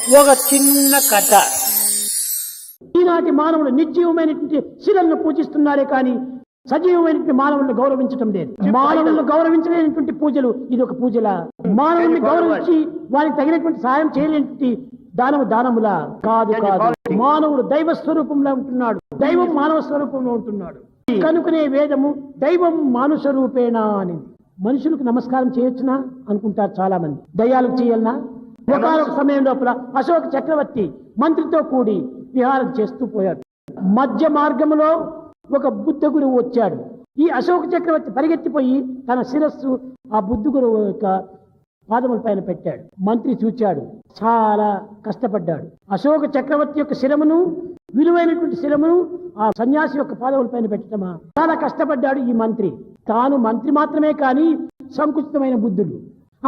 ఒక చిన్న కథ. ఈనాటి మానవుడు నిర్జీవమైనటువంటి శిలను పూజిస్తున్నారే కానీ సజీవమైనటువంటి మానవులను గౌరవించటం లేదు. మానవులను గౌరవించలేనటువంటి పూజలు ఇది ఒక పూజల. మానవుల్ని గౌరవించి వారికి తగినటువంటి సహాయం చేయలేనటువంటి దానము దానములా. కాదు కాదు. మానవుడు దైవ స్వరూపంలో ఉంటున్నాడు. దైవం మానవ స్వరూపంలో ఉంటున్నాడు. కనుకనే వేదము దైవం మానుష రూపేణ అని. మనుషులకు నమస్కారం చేయొచ్చునా? అనుకుంటారు చాలా మంది దయ్యాలకు చేయాలనా? ఒకనొక సమయం లోపల అశోక చక్రవర్తి మంత్రితో కూడి విహారం చేస్తూ పోయాడు. మధ్య మార్గంలో ఒక బుద్ధ గురువు వచ్చాడు. ఈ అశోక చక్రవర్తి పరిగెత్తిపోయి తన శిరస్సు ఆ బుద్ధ గురువు యొక్క పాదముల పైన పెట్టాడు. మంత్రి చూచాడు. చాలా కష్టపడ్డాడు. అశోక చక్రవర్తి యొక్క శిరమును విలువైనటువంటి శిరమును ఆ సన్యాసి యొక్క పాదముల పైన పెట్టడమా చాలా కష్టపడ్డాడు ఈ మంత్రి. తాను మంత్రి మాత్రమే కానీ సంకుచితమైన బుద్ధుడు.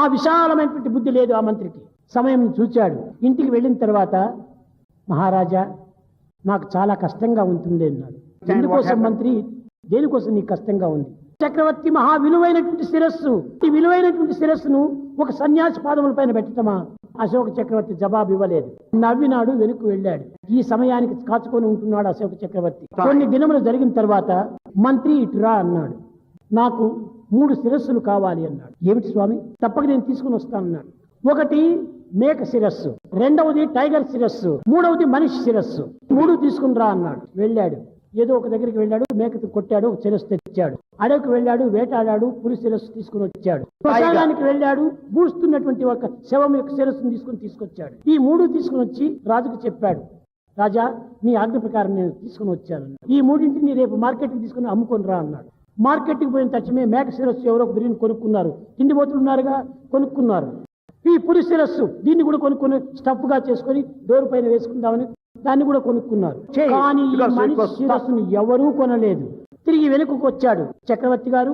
ఆ విశాలమైనటువంటి బుద్ధి లేదు ఆ మంత్రికి. సమయం చూచాడు. ఇంటికి వెళ్ళిన తర్వాత మహారాజా నాకు చాలా కష్టంగా ఉంటుంది అన్నాడు. ఎందుకోసం మంత్రి? దేనికోసం నీకు కష్టంగా ఉంది? చక్రవర్తి మహా విలువైనటువంటి శిరస్సు ఈ విలువైనటువంటి శిరస్సును ఒక సన్యాసి పాదముల పైన పెట్టటమా? అశోక చక్రవర్తి జవాబు ఇవ్వలేదు. నవ్వినాడు వెనుక వెళ్ళాడు. ఈ సమయానికి కాచుకొని ఉంటున్నాడు అశోక చక్రవర్తి. కొన్ని దినములు జరిగిన తర్వాత మంత్రి ఇటురా అన్నాడు. నాకు మూడు శిరస్సులు కావాలి అన్నాడు. ఏమిటి స్వామి? తప్పక నేను తీసుకుని వస్తానన్నాడు ఒకటి మేక శిరస్సు. రెండవది టైగర్ శిరస్సు. మూడవది మనిషి శిరస్సు. మూడు తీసుకుని రా అన్నాడు. వెళ్ళాడు. ఏదో ఒక దగ్గరికి వెళ్ళాడు. మేకతో కొట్టాడు. శిరస్సు తెచ్చాడు. అడవికి వెళ్ళాడు. వేటాడాడు. పులి శిరస్సు తీసుకుని వచ్చాడు. శ్మశానానికి వెళ్ళాడు. బూస్తున్నటువంటి ఒక శవం యొక్క శిరస్సును తీసుకుని తీసుకొచ్చాడు. ఈ మూడు తీసుకుని వచ్చి రాజుకు చెప్పాడు. రాజా నీ ఆజ్ఞ ప్రకారం నేను తీసుకుని వచ్చాను. ఈ మూడింటిని రేపు మార్కెట్కి తీసుకుని అమ్ముకొని రా అన్నాడు. మార్కెట్కి పోయిన తక్షణమే మేక శిరస్సు ఎవరో ఒక బిర్యానీ కొనుక్కున్నారు. తిండిపోతులు ఉన్నారుగా? కొనుక్కున్నారు. ఈ పులి శిరస్సు దీన్ని కూడా కొనుక్కొని స్టఫ్గా చేసుకొని డోరు పైన వేసుకుందామని దాన్ని కూడా కొనుక్కున్నారు. కానీ ఈ మనిషి శిరస్సును ఎవరూ కొనలేదు. తిరిగి వెనుకకు వచ్చాడు చక్రవర్తి గారు.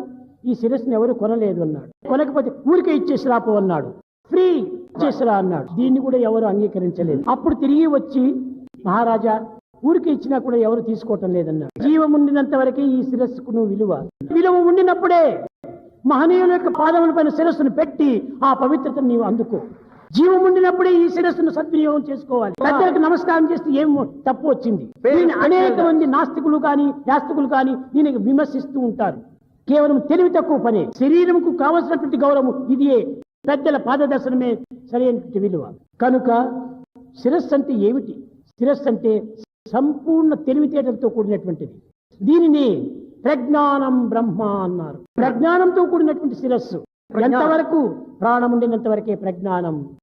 ఈ శిరస్సును ఎవరు కొనలేదు అన్నాడు. కొనకపోతే ఊరికే ఇచ్చేసి రాపో అన్నాడు. ఫ్రీ ఇచ్చేసిరా అన్నాడు. దీన్ని కూడా ఎవరు అంగీకరించలేదు. అప్పుడు తిరిగి వచ్చి మహారాజా ఊరికి ఇచ్చినా కూడా ఎవరు తీసుకోవటం లేదన్నాడు. జీవం ఉండినంత వరకే ఈ శిరస్సుకు నువ్వు విలువ. విలువ ఉండినప్పుడే మహనీయుల యొక్క పాదముల పైన శిరస్సును పెట్టి ఆ పవిత్రతను నీవు అందుకో. జీవం ఉండినప్పుడే ఈ శిరస్సును సద్వినియోగం చేసుకోవాలి. పెద్దలకు నమస్కారం చేస్తే ఏం తప్పు వచ్చింది? దీన్ని అనేక మంది నాస్తికులు కానీ యాస్తికులు కానీ దీనికి విమర్శిస్తూ ఉంటారు. కేవలం తెలివి తక్కువ పని. శరీరంకు కావలసినటువంటి గౌరవం ఇదియే. పెద్దల పాదదర్శనమే సరైనటువంటి విలువ. కనుక శిరస్సు అంటే ఏమిటి? శిరస్సు అంటే సంపూర్ణ తెలివితేటలతో కూడినటువంటిది. దీనిని ప్రజ్ఞానం బ్రహ్మ అన్నారు. ప్రజ్ఞానంతో కూడినటువంటి శిరస్సు. ఎంతవరకు ప్రాణం ఉండినంత వరకే ప్రజ్ఞానం?